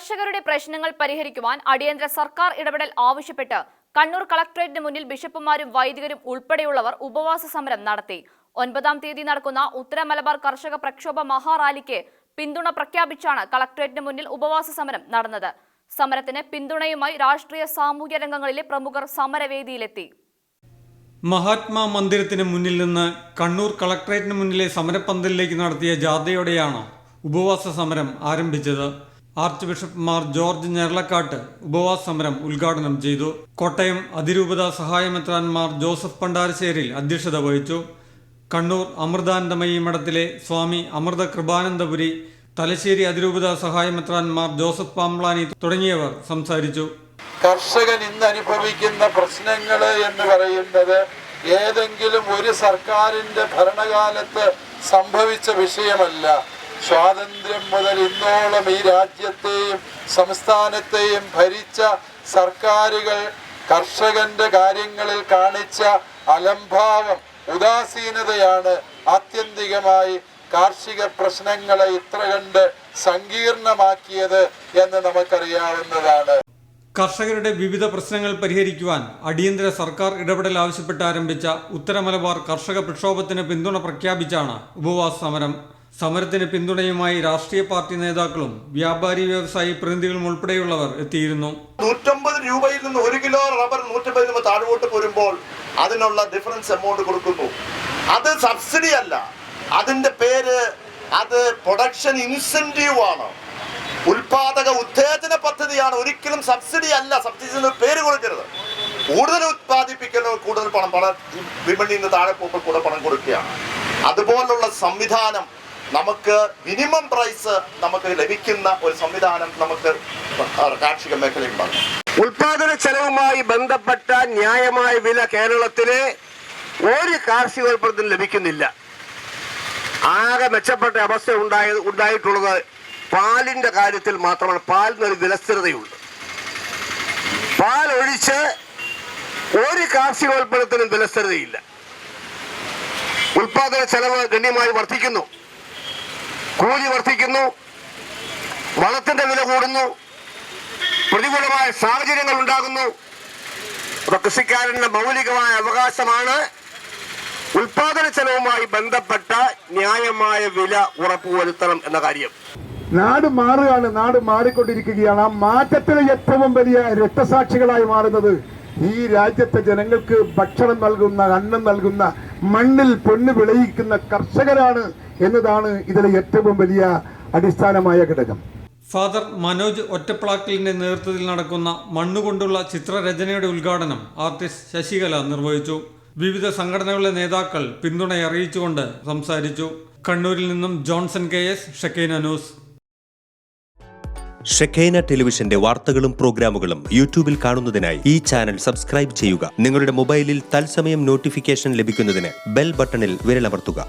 കർഷകരുടെ പ്രശ്നങ്ങൾ പരിഹരിക്കുവാൻ അടിയന്തര സർക്കാർ ഇടപെടൽ ആവശ്യപ്പെട്ട് കണ്ണൂർ കളക്ടറേറ്റിന് മുന്നിൽ ബിഷപ്പുമാരും വൈദികരും ഉൾപ്പെടെയുള്ളവർ ഉപവാസ സമരം നടത്തി. ഒൻപതാം തീയതി നടക്കുന്ന ഉത്തര മലബാർ കർഷക പ്രക്ഷോഭ മഹാറാലിക്ക് പിന്തുണ പ്രഖ്യാപിച്ചാണ് കളക്ടറേറ്റിന് മുന്നിൽ ഉപവാസ സമരം നടന്നത്. സമരത്തിന് പിന്തുണയുമായി രാഷ്ട്രീയ സാമൂഹ്യ രംഗങ്ങളിലെ പ്രമുഖർ സമരവേദിയിലെത്തി. മഹാത്മാ മന്ദിരത്തിന് മുന്നിൽ നിന്ന് കണ്ണൂർ കളക്ടറേറ്റിന് മുന്നിലെ സമരപ്പന്തലിലേക്ക് നടത്തിയ ജാഥയോടെയാണ് ഉപവാസ സമരം ആരംഭിച്ചത്? Archbishop Mar George Njeralakatt ഉപവാസ സമരം ഉദ്ഘാടനം ചെയ്തു. കോട്ടയം അതിരൂപത സഹായമെത്രാൻ മാർ ജോസഫ് പണ്ടാരശ്ശേരിൽ അധ്യക്ഷത വഹിച്ചു. കണ്ണൂർ അമൃതാനന്ദമയി മഠത്തിലെ സ്വാമി അമൃത കൃപാനന്ദപുരി തലശ്ശേരി അതിരൂപത സഹായമെത്രാൻ മാർ ജോസഫ് പാംപ്ലാനി തുടങ്ങിയവർ സംസാരിച്ചു. കർഷകൻ ഇന്ന് അനുഭവിക്കുന്ന പ്രശ്നങ്ങൾ എന്ന് പറയുന്നത് ഏതെങ്കിലും ഒരു സർക്കാരിന്റെ ഭരണകാലത്ത് സംഭവിച്ച വിഷയമല്ല. സ്വാതന്ത്ര്യം മുതൽ ഇന്നോളം ഈ രാജ്യത്തെയും സംസ്ഥാനത്തെയും ഭരിച്ച സർക്കാരുകൾ കർഷകന്റെ കാര്യങ്ങളിൽ കാണിച്ച അലംഭാവം ഉദാസീനതയാണ് ആത്യന്തികമായി കാർഷിക പ്രശ്നങ്ങളെ ഇത്ര കണ്ട് സങ്കീർണമാക്കിയത് എന്ന് നമുക്കറിയാവുന്നതാണ്. കർഷകരുടെ വിവിധ പ്രശ്നങ്ങൾ പരിഹരിക്കുവാൻ അടിയന്തര സർക്കാർ ഇടപെടൽ ആവശ്യപ്പെട്ട് ആരംഭിച്ച ഉത്തരമലബാർ കർഷക പ്രക്ഷോഭത്തിന് പിന്തുണ പ്രഖ്യാപിച്ചാണ് ഉപവാസ സമരം. സമരത്തിന് പിന്തുണയുമായി രാഷ്ട്രീയ പാർട്ടി നേതാക്കളും വ്യാപാരി വ്യവസായി പ്രതിനിധികളും ഉൾപ്പെടെയുള്ളവർ എത്തിയിരുന്നു. നൂറ്റമ്പത് രൂപയിൽ നിന്ന് ഒരു കിലോ റബ്ബർ നൂറ്റമ്പത് രൂപ താഴോട്ട് പോരുമ്പോൾ അതിനുള്ള ഡിഫറൻസ് എമൗണ്ട് കൊടുക്കുന്നു. അത് സബ്സിഡി അല്ല. അതിന്റെ പേര് അത് പ്രൊഡക്ഷൻ ഇൻസെന്റീവ് ആണ്. ഉൽപാദക ഉത്തേജന പദ്ധതിയാണ്. ഒരിക്കലും സബ്സിഡി അല്ല. സബ്സിഡി പേര് കൊടുക്കരുത്. കൂടുതൽ ഉത്പാദിപ്പിക്കുന്ന കൂടുതൽ പണം. പണം വിപണിയിൽ നിന്ന് താഴെ പോകുമ്പോൾ കൂടെ പണം കൊടുക്കുകയാണ്. അതുപോലുള്ള സംവിധാനം നമുക്ക് മിനിമം പ്രൈസ് നമുക്ക് ലഭിക്കുന്ന ഒരു സംവിധാനം നമുക്ക് കാർഷിക മേഖലയിൽ ഉണ്ടാകും. ഉൽപാദന ചെലവുമായി ബന്ധപ്പെട്ട ന്യായമായ വില കേരളത്തിലെ ഒരു കാർഷികോൽപ്പന്നത്തിനും ലഭിക്കുന്നില്ല. ആകെ മെച്ചപ്പെട്ട അവസ്ഥ ഉണ്ടായ ഉണ്ടായിട്ടുള്ളത് പാലിന്റെ കാര്യത്തിൽ മാത്രമാണ്. പാലിന് ഒരു വിലസ്ഥിരതയുണ്ട്. പാൽ ഒഴിച്ച് ഒരു കാർഷികോൽപ്പന്നത്തിനും വിലസ്ഥിരതയില്ല. ഉൽപാദന ചെലവ് ഗണ്യമായി വർദ്ധിക്കുന്നു. കൂലി വർദ്ധിക്കുന്നു വളത്തിന്റെ വില കൂടുന്നു പ്രതികൂലമായ സാഹചര്യങ്ങൾ ഉണ്ടാകുന്നു. അപ്പൊ കൃഷിക്കാരന്റെ മൗലികമായ അവകാശമാണ്. ഉൽപാദന ചെലവുമായി ബന്ധപ്പെട്ട ന്യായമായ വില ഉറപ്പുവരുത്തണം എന്ന കാര്യം. നാട് മാറുകയാണ് നാട് മാറിക്കൊണ്ടിരിക്കുകയാണ്. ആ മാറ്റത്തിന് ഏറ്റവും വലിയ രക്തസാക്ഷികളായി മാറുന്നത് ഈ രാജ്യത്തെ ജനങ്ങൾക്ക് ഭക്ഷണം നൽകുന്ന അന്നം നൽകുന്ന മണ്ണിൽ പൊന്ന് വിളയിക്കുന്ന കർഷകരാണ് എന്നതാണ് ഇതിലെ ഏറ്റവും വലിയ അടിസ്ഥാനമായ ഘടകം. ഫാദർ മനോജ് ഒറ്റപ്ലാക്കലിന്റെ നേതൃത്വത്തിൽ നടക്കുന്ന മണ്ണുകൊണ്ടുള്ള ചിത്രരചനയുടെ ഉദ്ഘാടനം ആർട്ടിസ്റ്റ് ശശികല നിർവഹിച്ചു. വിവിധ സംഘടനകളിലെ നേതാക്കൾ പിന്തുണ അറിയിച്ചുകൊണ്ട് സംസാരിച്ചു. കണ്ണൂരിൽ നിന്നും Johnson K S Shekinah news. Shekinah ടെലിവിഷന്റെ വാർത്തകളും പ്രോഗ്രാമുകളും യൂട്യൂബിൽ കാണുന്നതിനായി ഈ ചാനൽ സബ്സ്ക്രൈബ് ചെയ്യുക. നിങ്ങളുടെ മൊബൈലിൽ തത്സമയം നോട്ടിഫിക്കേഷൻ ലഭിക്കുന്നതിന് ബെൽ ബട്ടണിൽ വിരലമർത്തുക.